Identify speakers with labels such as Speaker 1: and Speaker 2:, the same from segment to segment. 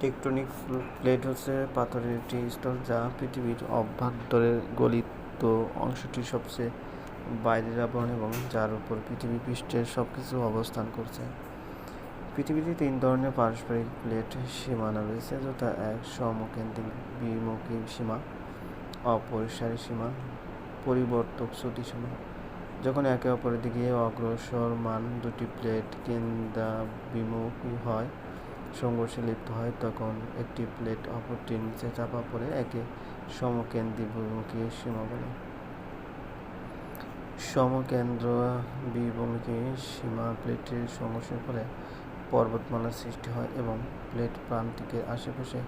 Speaker 1: Tectonic plate হচ্ছে পাথরের একটি স্তর যা পৃথিবীর অভ্যন্তরের গলিত অংশটি সবচেয়ে বাইরের আবরণ এবং যার উপর পৃথিবী পৃষ্ঠের সব কিছু অবস্থান করছে। পৃথিবীতে তিন ধরনের পারস্পরিক প্লেট সীমানা রয়েছে, যথা এক সমকেন্দ্রিক বিমুখী সীমা, অপরিসারী সীমা, পরিবর্তক চ্যুতি সীমা। যখন একে অপরের দিকে অগ্রসর মান দুটি প্লেট কেন্দ্রাভিমুখী হয় সংঘর্ষে লিপ্ত হয়, তখন একটি প্লেট অপরটির নিচে চাপা পড়ে একে সমকেন্দ্রিক সীমা বলে। সমকেন্দ্র বিভূমিকে সীমা প্লেটের সংঘর্ষের ফলে পর্বতমালার সৃষ্টি হয় এবং প্লেট প্রান্তিকের আশেপাশে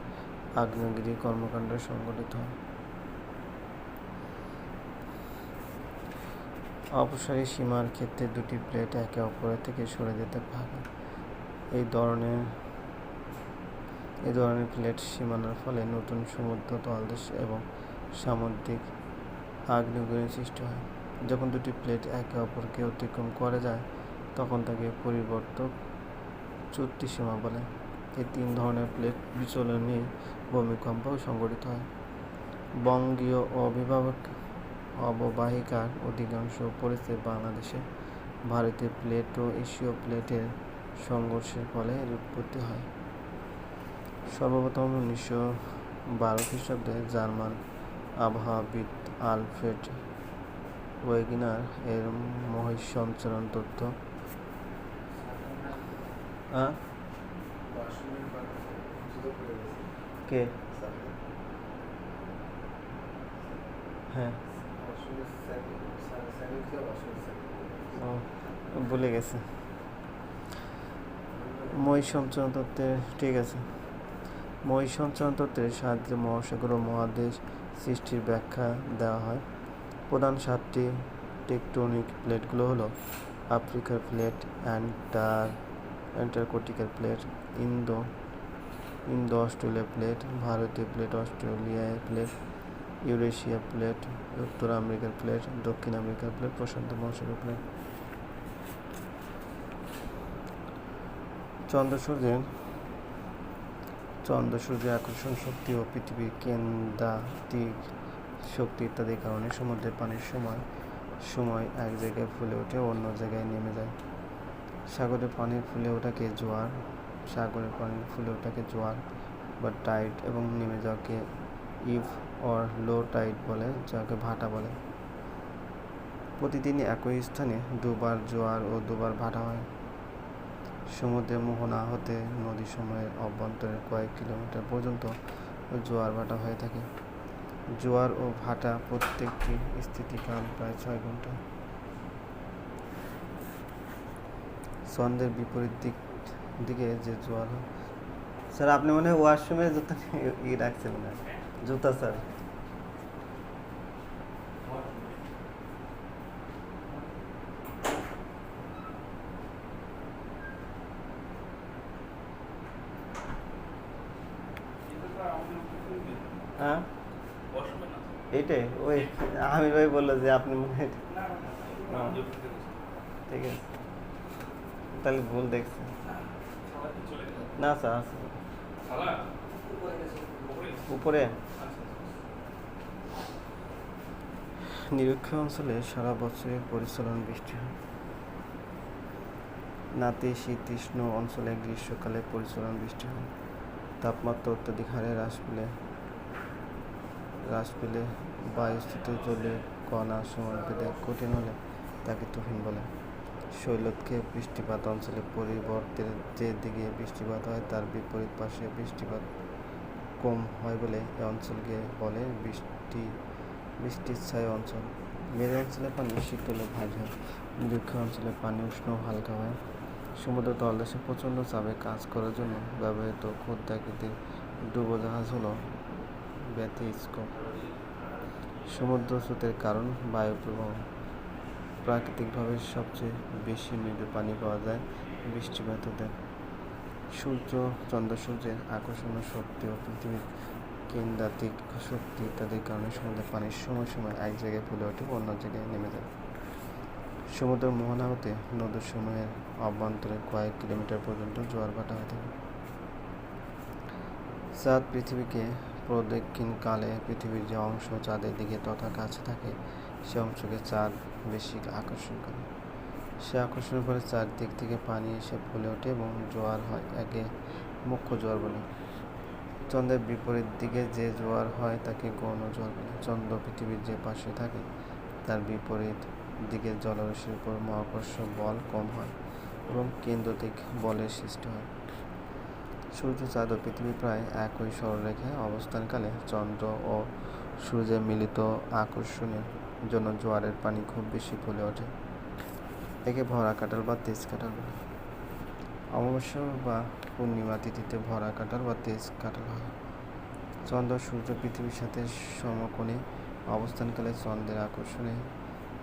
Speaker 1: আগ্নেয়গিরি কর্মকাণ্ড সংঘটিত হয়। অপসারী সীমার ক্ষেত্রে দুটি প্লেট একে অপরের থেকে সরে যেতে পারে। এই ধরনের এই ধরনের প্লেট সীমানার ফলে নতুন সমুদ্র, তলদেশ এবং সামুদ্রিক আগ্নেয়গিরির সৃষ্টি হয়। যখন দুটি প্লেট একে অপরকে অতিক্রম করে যায়, তখন তাকে পরিবর্তক চুক্তি সীমা বলে। এই তিন ধরনের প্লেট বিচলনে ভূমিকম্প সংঘটিত হয়। বঙ্গীয় অভিভাবক অববাহিকার অধিকাংশ পড়েছে বাংলাদেশে ভারতীয় প্লেট ও এশীয় প্লেটের সংঘর্ষের ফলে উৎপত্তি হয়। সর্বপ্রথম উনিশশো বারো খ্রিস্টাব্দে জার্মান আবহাওয়াবিদ আলফ্রেড ওয়েগিনার এর মহাসঞ্চারণ তথ্য। হ্যাঁ কে? হ্যাঁ। ভুলে গেছে। মই সঞ্চরণ তত্ত্বের ঠিক আছে। তত্ত্বের সাহায্যে মহাসাগর ও মহাদেশ সৃষ্টির ব্যাখ্যা দেওয়া হয়। প্রধান সাতটি টেকটনিক প্লেটগুলো হলো আফ্রিকার প্লেট, অ্যান্টার, অ্যান্টার্কটিকার plate, Indo Indo Australia plate, ভারতীয় plate Australia plate, Eurasia plate, উত্তর আমেরিকার প্লেট, দক্ষিণ আমেরিকার প্লেট, প্রশান্ত মহাসাগর প্লেট। চন্দ্র সূর্যের চন্দ্র সূর্যের আকর্ষণ শক্তি ও পৃথিবীর কেন্দ্রাতিক শক্তি ইত্যাদির কারণে সমুদ্রের পানির সময় সময় এক জায়গায় ফুলে ওঠে, অন্য জায়গায় নেমে যায়। সাগরের পানির ফুলে ওঠাকে জোয়ার সাগরের পানির ফুলে ওঠাকে জোয়ার বা টাইড এবং নেমে যাওয়াকে ইভ অর লো টাইড বলে, যাকে ভাটা বলে। প্রতিদিন একই স্থানে দুবার জোয়ার ও দুবার ভাটা হয়। সমুদ্রের মোহনা হতে নদী সময়ের অভ্যন্তরে কয়েক কিলোমিটার পর্যন্ত জোয়ার ভাটা হয়ে থাকে। জোয়ার ও ভাটা প্রত্যেকটি স্থিতিকাল প্রায় ছয় ঘণ্টা। চন্দ্রের বিপরীত দিক, দিকে যে জোয়ার হয়। স্যার, আপনি মনে হয় ওয়াশরুমে জুতা ই রাখছেন না? জুতা, স্যার হ্যাঁ এইটাই ওই আমির ভাই বলল যে আপনি মনে ঠিক আছে। তাহলে ভুল দেখছি। না স্যার আছে। উপরে? নিরক্ষীয় অঞ্চলে সারা বছরে পরিচালন বৃষ্টি হয়। নাতিশীতোষ্ণ অঞ্চলে গ্রীষ্মকালে পরিচালন বৃষ্টি হয়। তাপমাত্রা অত্যাধিক হারে হ্রাস পেলে হ্রাস পেলে বায়ুস্থিত জলে কণা সমান পেতে কঠিন হলে তাকে তুহিন বলে। শৈলক্ষে বৃষ্টিপাত অঞ্চলে পরিবর্তের যে দিকে বৃষ্টিপাত হয়, তার বিপরীত পাশে বৃষ্টিপাত কম হয় বলে এই অঞ্চলকে বলে বৃষ্টি, বৃষ্টিচ্ছায় অঞ্চল। মেরু অঞ্চলে পানি শীতল ভারী হয় নিরক্ষ অঞ্চলে পানি উষ্ণ হালকা হয়। সমুদ্র তলদেশে প্রচণ্ড চাপে কাজ করার জন্য ব্যবহৃত ক্ষুদ্রাকৃতির ডুবোজাহাজ হলো ব্যতিস্কোপ সমুদ্র স্রোতের কারণ, বায়ু প্রবাহ। প্রাকৃতিকভাবে সবচেয়ে বেশি মৃদু পানি পাওয়া যায় বৃষ্টিপাত হতে সূর্য, চন্দ্র সূর্যের আকর্ষণ শক্তি ও পৃথিবীর কেন্দ্রাতিক শক্তি ইত্যাদির কারণে সমুদ্রের পানির সময় সময় এক জায়গায় ফুলে ওঠে, অন্য জায়গায় নেমে যায়। সমুদ্র মোহনা হতে নদীসমূহের অভ্যন্তরে কয়েক কিলোমিটার পর্যন্ত জোয়ার ভাটা হয়ে থাকে। চাঁদ পৃথিবীকে প্রদক্ষিণকালে পৃথিবীর যে অংশ চাঁদের দিকে তথা কাছে থাকে, সে অংশকে চাঁদ বেশি আকর্ষণ করে। সে আকর্ষণের ফলে চারদিক থেকে পানি এসে ফুলে ওঠে এবং জোয়ার হয়, একে মুখ্য জোয়ার বলে। চন্দ্রের বিপরীত দিকে যে জোয়ার হয়, তাকে গৌণ জোয়ার বলে। চন্দ্র পৃথিবীর যে পাশে থাকে, তার বিপরীত দিকের জলরাশির উপর মহাকর্ষ বল কম হয় এবং কেন্দ্রতিক বলের সৃষ্টি হয়। সূর্য চাঁদ ও পৃথিবী প্রায় একই সরলরেখায় অবস্থানকালে চন্দ্র ও সূর্যের মিলিত আকর্ষণের জন্য জোয়ারের পানি খুব বেশি ফুলে ওঠে। একে ভরা কাটাল বা তেজ কাটাল বলে। অমাবস্যা বা পূর্ণিমা তিথিতে ভরা কাটাল বা তেজ কাটাল হয়। চন্দ্র সূর্য পৃথিবীর সাথে সমকোণে অবস্থানকালে চন্দ্রের আকর্ষণে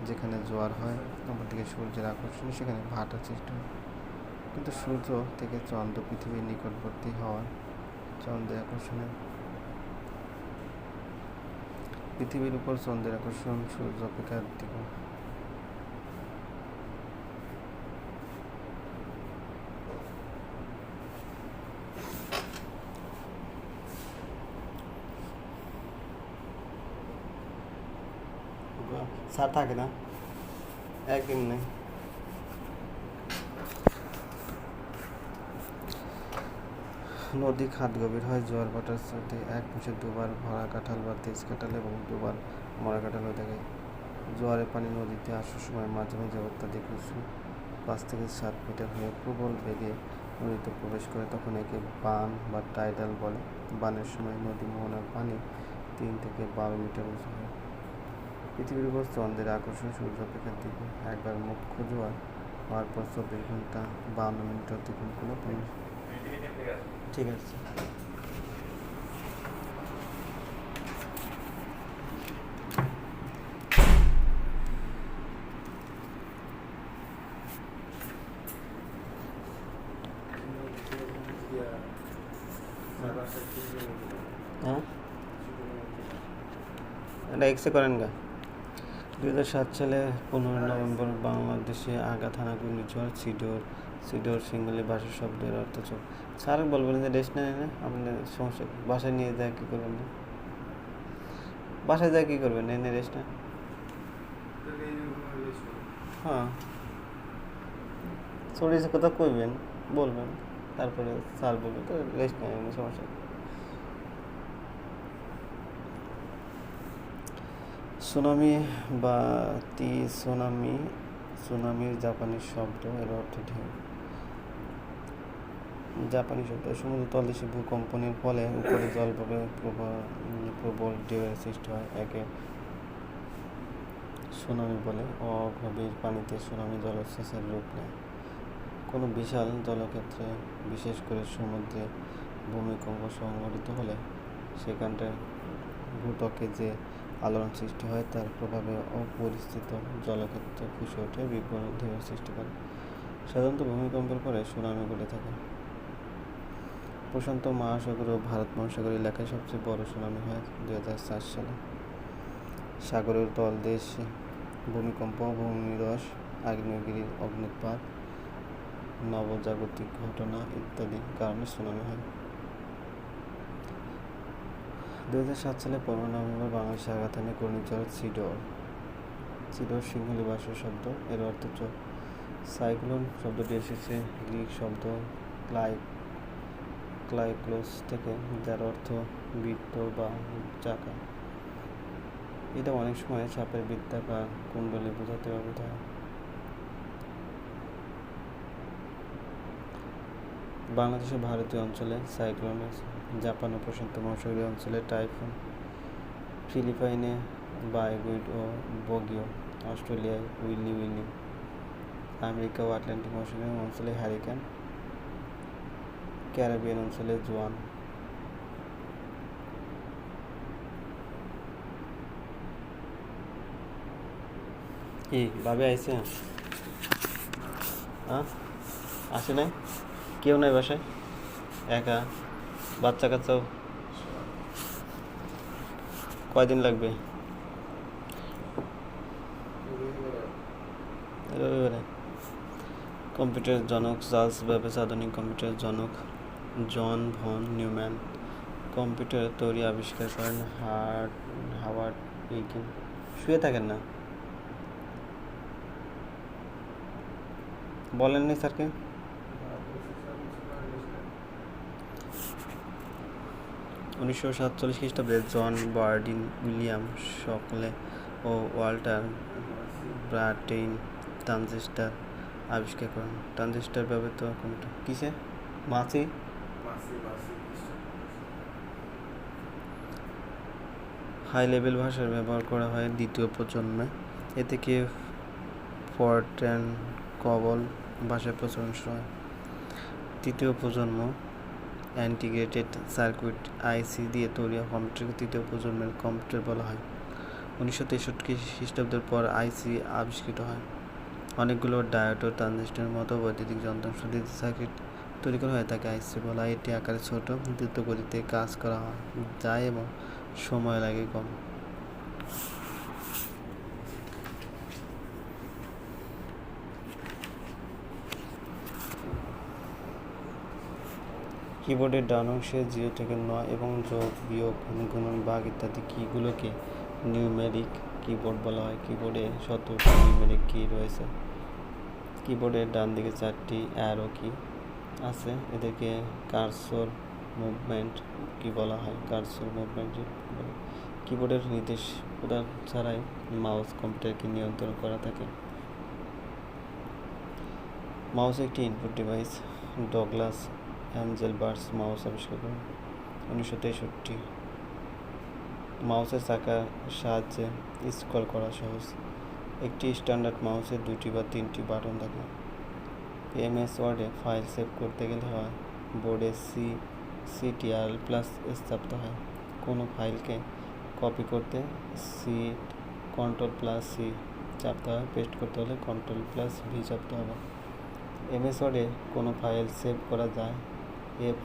Speaker 1: যেখানে জোয়ার হয়, অপরদিকে সূর্যের আকর্ষণে সেখানে ভাটা সৃষ্টি হয়। কিন্তু সূর্য থেকে চন্দ্র পৃথিবীর নিকটবর্তী হওয়ার চন্দ্রের আকর্ষণে। পৃথিবীর উপর চন্দ্রের আকর্ষণ সূর্য অপেক্ষা স্যার থাকে না? একদিন নেই নদী খাত গভীর হয়, জোয়ার ভাটার সাথে এক মাসে দুবার ভরা কাঁঠাল বা তেজ কাঁঠাল এবং দুবার মরা কাঁঠাল হয়ে থাকে। জোয়ারের পানি নদীতে আসার সময় মাঝে মাঝে অত্যাধিক উঁচু পাঁচ থেকে সাত মিটার হয়ে প্রবল বেগে নদীতে প্রবেশ করে তখন একে বান বা টাইডাল বলে। বানের সময় নদী মোহনার পানি তিন থেকে বারো মিটার উঁচু হয়। পৃথিবীর উপর চন্দ্রের আকর্ষণ সূর্য অপেক্ষার দিকে একবার মুখ্য জোয়ার হওয়ার পর চব্বিশ ঘণ্টা বান্ন মিনিট অতিক্রম কোনো ঠিক আছে। হ্যাঁ? এটা এক্সে করেন গা। দুই হাজার সাত সালে পনেরো নভেম্বর বাংলাদেশে আগা থানা ঘূর্ণিঝড় সিডোর সিডোর সিঙ্গলি ভাষা শব্দের অর্থ চোখ স্যার বলবেন যে রেস্ট নেয় না আপনার সমস্যা? বাসায় নিয়ে যায় কী করবেন না? বাসায় যায় কী করবেন? এনে রেস্ট না হ্যাঁ। শরীর কথা কইবেন, বলবেন, তারপরে স্যার বলবেন তো রেস্ট নেয় সমস্যা সুনামি বা তি সুনামি, সুনামির জাপানি শব্দ এর অর্থ ঢেউ। জাপানি শব্দ সমুদ্র তলদেশে ভূকম্পনের ফলে উপরে জলভাবে প্রবাহ প্রবল ঢেউয়ের সৃষ্টি হয়। একে সুনামি বলে। অগভীর পানিতে সুনামি জলোচ্ছ্বাসের রূপ নেয়। কোনো বিশাল জলক্ষেত্রে, বিশেষ করে সমুদ্রে ভূমিকম্প সংঘটিত হলে সেখানটায় ভূত্বকে যে আলোড়ন সৃষ্টি হয়, তার প্রভাবে অপরিস্থিত জলক্ষেত্র ফুসে ওঠে বিপুল ঢেউয়ের সৃষ্টি করে। সাধারণত ভূমিকম্পের পরে সুনামি ঘটে থাকে। প্রশান্ত মহাসাগর ও ভারত মহাসাগর এলাকায় সবচেয়ে বড় সুনামি হয় দু হাজার চার সালে। সাগরের তলদেশ ভূমিকম্প ভূমিধস আগ্নেয়গিরির অগ্নুৎপাত নবজাগতিক ঘটনা ইত্যাদি কারণে সুনামি হয়। দু হাজার সাত সালে পনেরো নভেম্বর বাংলাদেশে আঘাত হানে ঘূর্ণিঝড় সিডর। সিডর সিংহলি ভাষার শব্দ, এর অর্থ সাইক্লোন শব্দটি এসেছে গ্রিক শব্দ ক্লাই ক্লাইক্লোস থেকে, যার অর্থ বৃত্ত বা চাকা। এটা অনেক সময় সাপের বৃত্তাকার কুণ্ডলী বোঝাতে ব্যবহৃত হয়। বাংলাদেশের ভারতীয় অঞ্চলে সাইক্লোন জাপান ও প্রশান্ত মহাসাগরীয় অঞ্চলে টাইফুন, ফিলিপাইনে বায়গুইড ও বগিও অস্ট্রেলিয়ায় উইলি উইলি আমেরিকা ও আটলান্টিক মহাসাগরীয় অঞ্চলে হ্যারিকেন ক্যারিবিয়ান অঞ্চলে জোয়ান। কি, ভাবে আইছে? হ্যাঁ? আসে নাই? কেউ নাই বাসায়? একা? বাচ্চা কাচ্চাও? কয়দিন লাগবে? কম্পিউটার জনক চার্লস ব্যাবেজ আধুনিক কম্পিউটার জনক। জন ভন নিউম্যান। কম্পিউটার তৈরি আবিষ্কার করেন হার্ড, হাওয়ার্ড ইকিন শুয়ে থাকেন না। বলেননি স্যারকে? উনিশশো সাতচল্লিশ খ্রিস্টাব্দে জন বার্ডিন উইলিয়াম সকলে ও ওয়াল্টার ব্রাটেইন ট্রানজিস্টার আবিষ্কার করেন। ট্রানজিস্টার ব্যবহৃত কম্পিউটার। কিসে মাছি? হাই লেভেল ভাষার ব্যবহার করা হয় দ্বিতীয় প্রজন্মে। এ থেকে ফরট্যান কবল ভাষার প্রচলন হয়? তৃতীয় প্রজন্ম অ্যান্টিগ্রেটেড সার্কিট আইসি দিয়ে তৈরি কম্পিউটারকে তৃতীয় প্রজন্মের কম্পিউটার বলা হয়। উনিশশো তেষট্টি খ্রিস্টাব্দের পর আইসি আবিষ্কৃত হয়। অনেকগুলো ডায়োড ও মতো বৈদ্যুতিক যন্ত্রাংশ দিয়ে সার্কিট তৈরি করা হয় তাকে আইসি বলা এটি আকারে ছোট, দ্রুত গতিতে কাজ করা যায় এবং সময় লাগে কম। কিবোর্ডের ডান অংশে জিরো থেকে নয় এবং যোগ, বিয়োগ, গুণন, ভাগ ইত্যাদি কীগুলোকে নিউমেরিক কিবোর্ড বলা হয়? কিবোর্ডে সতেরোটি নিউমেরিক কী রয়েছে? কিবোর্ডের ডান দিকে চারটি অ্যারো কি? আছে, এদেরকে কার্সর মুভমেন্ট কি বলা হয়? কার্সর মুভমেন্ট কিবোর্ডের নির্দেশ প্রদান ছাড়াই মাউস কম্পিউটারকে নিয়ন্ত্রণ করা থাকে। মাউস একটি input device Douglas Engelbart mouse আবিষ্কার করেন। উনিশশো তেষট্টি। মাউসের চাকার সাহায্যে স্ক্রল করা সহজ। একটি স্ট্যান্ডার্ড মাউসে দুটি বা তিনটি বাটন থাকে। এমএস ওয়ার্ডে ফাইল সেভ করতে গেলে হয়। বোর্ডে সি, সিটিআর প্লাস স্থাপিত হয়। কোনো ফাইলকে কপি করতে সি, কন্ট্রোল প্লাস সি চাপতে হয় পেস্ট করতে হলে কন্ট্রোল প্লাস ভি চাপতে হবে। এমএস ওয়ার্ডে কোনো ফাইল সেভ করা যায়। F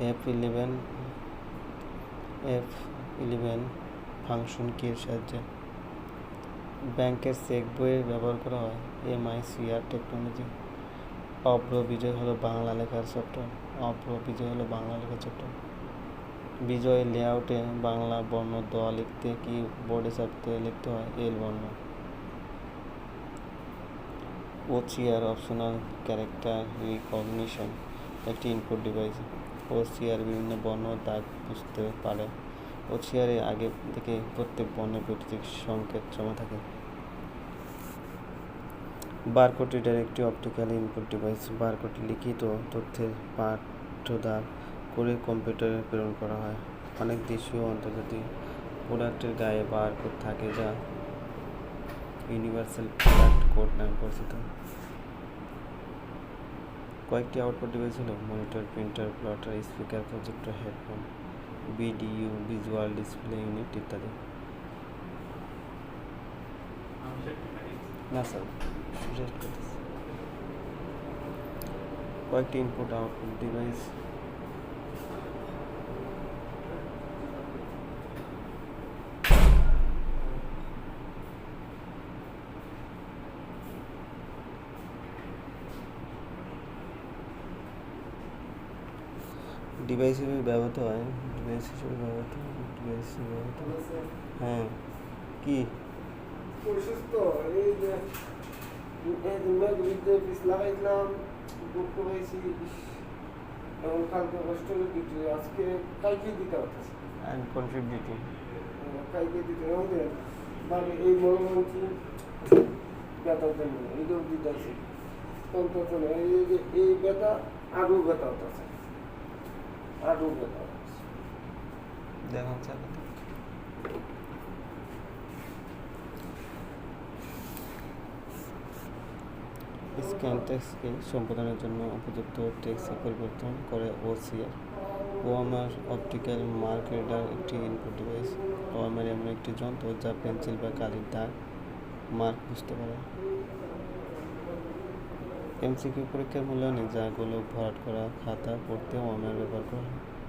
Speaker 1: F eleven F eleven function কির সাহায্যে। ব্যাংকের চেক বইয়ের ব্যবহার করা হয়। MICR technology. অভ্র বিজয় হলো বাংলা লেখার সফটওয়্যার অভ্র বিজয় হলো বাংলা লেখার সফটওয়্যার বিজয় লেআউটে বাংলা বর্ণ দ লিখতে কি বোর্ডে চাপতে, লিখতে হয় এল বর্ণ। ও ওসিআর অপশনাল ক্যারেক্টার রিকগনিশন একটি ইনপুট ডিভাইস ও ওসিআর বিভিন্ন বর্ণ দাগ বুঝতে পারে। ও ওসিআরে আগে থেকে প্রত্যেক বর্ণের বৈদ্যুতিক সংকেত জমা থাকে। বারকোড রিডার একটি অপটিক্যাল ইনপুট ডিভাইস বারকোড লিখিত তথ্যের পাঠ্যদার করে কম্পিউটারে প্রেরণ করা হয়। অনেক দেশীয় আন্তর্জাতিক প্রোডাক্টের গায়ে বারকোড থাকে যা ইউনিভার্সাল প্রোডাক্ট কোড নামে পরিচিত। কয়েকটি আউটপুট ডিভাইস হল monitor printer plotter speaker projector headphone VDU visual display unit ইত্যাদি। না স্যার suggest করতেছি কয়েকটি ইনপুট আউটপুট ডিভাইস ডিভাইস হিসেবে ব্যবহৃত হয় ডিভাইস হিসেবে ব্যবহৃত ডিভাইস হিসেবে ব্যবহৃত হয়। হ্যাঁ কি
Speaker 2: অসুস্থ এই যে যে মেঘবিদ্যে পিস লাগাইছিলাম দুঃখ হয়েছি এবং কালকে কষ্ট দিতে আজকে কালকে দিতে হচ্ছে।
Speaker 1: অ্যান্ড কন্ট্রিবিউটিং
Speaker 2: কালকে দিতে হবে মানে এই মনোমন্ত্রী ব্যথার জন্য এইটাও দিতে আছে তখন এই যে এই ব্যথা আরও ব্যথা হতেছে আরও ব্যথা হতেছে
Speaker 1: চালাতে স্ক্যান টেক্সটকে সম্পাদনের জন্য উপযুক্ত টেক্সটে পরিবর্তন করে OCR. OMR optical mark reader একটি ইনপুট ডিভাইস ওয়ামার এমন একটি যন্ত্র যা পেন্সিল বা কালির দাগ মার্ক বুঝতে পারে। এমসিকিউ পরীক্ষার মূল্যায়নে যাগুলো ভরাট করা খাতা পড়তে ওয়ামার ব্যবহার করা। হয়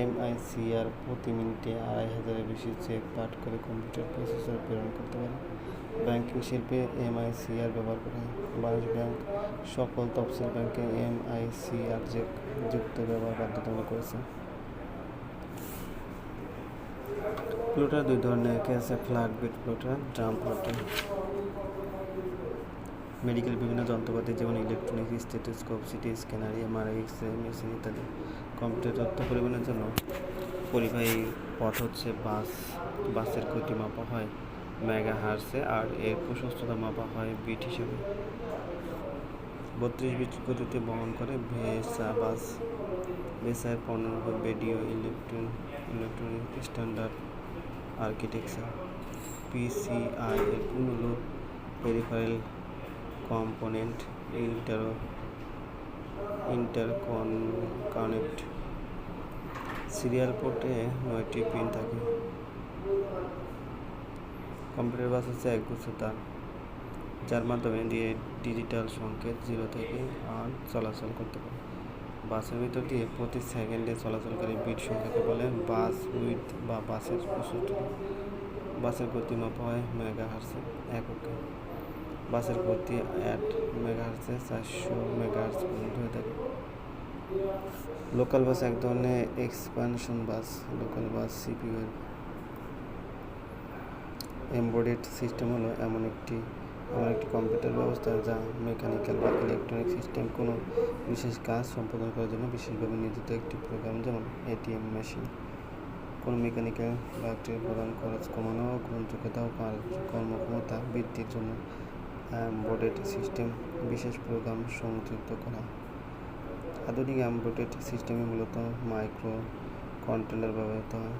Speaker 1: এমআইসিআর প্রতি মিনিটে আড়াই হাজারের বেশি চেক পাঠ করে কম্পিউটার প্রসেসর প্রেরণ করতে পারে। ব্যাংকিং শিল্পে এমআইসিআর ব্যবহার করে বাংলাদেশ ব্যাংক সকল তফসিল ব্যাংকে এমআইসিআর যুক্ত ব্যবহার বাধ্যতামূলক করেছে। প্লটার দুই ধরনের একে আছে flat bed plotter drum plotter medical বিভিন্ন যন্ত্রপাতি যেমন electronic stethoscope CT scanner MRI X ray machine ইত্যাদি। কম্পিউটার তথ্য পরিমাণের জন্য পরিবাহী পথ হচ্ছে বাস বাসের গতি মাপা হয় মেগা হার্সে আর এর প্রশস্ততা মাপা হয় বিট হিসেবে। বত্রিশ বিট গতিতে বহন করে ভেসা বাস ভেসার পণ্য video electron electronic standard architecture PCI এর পূর্ণরূপ peripheral component inter interconnect serial পোর্টে নয়টি পিন থাকে। কম্পিউটার বাস হচ্ছে একগুচ্ছ তার যার মাধ্যমে দিয়ে ডিজিটাল সংকেত জিরো থেকে আর চলাচল করতে পারে। বাসের ভিতর দিয়ে প্রতি সেকেন্ডে চলাচলকারী বিট সংখ্যাকে বলে বাস উইথ বা বাসের বাসের গতি মাপা হয় মেগা হার্সে এককে। বাসের গতি অ্যাট মেগা হার্সে চারশো মেগা হার্স পর্যন্ত হয়ে থাকে। লোকাল বাস এক ধরনের expansion bus local bus CPU এর। এমবেডেড সিস্টেম হলো এমন একটি এমন একটি কম্পিউটার ব্যবস্থা যা মেকানিক্যাল বা ইলেকট্রনিক সিস্টেম কোনো বিশেষ কাজ সম্পাদন করার জন্য বিশেষভাবে নিয়োজিত একটি প্রোগ্রাম যেমন এটিএম মেশিন কোনো মেকানিক্যাল বা একটি প্রধান খরচ কমানো, গ্রহণযোগ্যতা ও কর্মক্ষমতা বৃদ্ধির জন্য এমবেডেড সিস্টেম, বিশেষ প্রোগ্রাম সংযুক্ত করা। আধুনিক এমবেডেড সিস্টেমে মূলত মাইক্রো কন্ট্রোলার ব্যবহৃত হয়,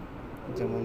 Speaker 1: যেমন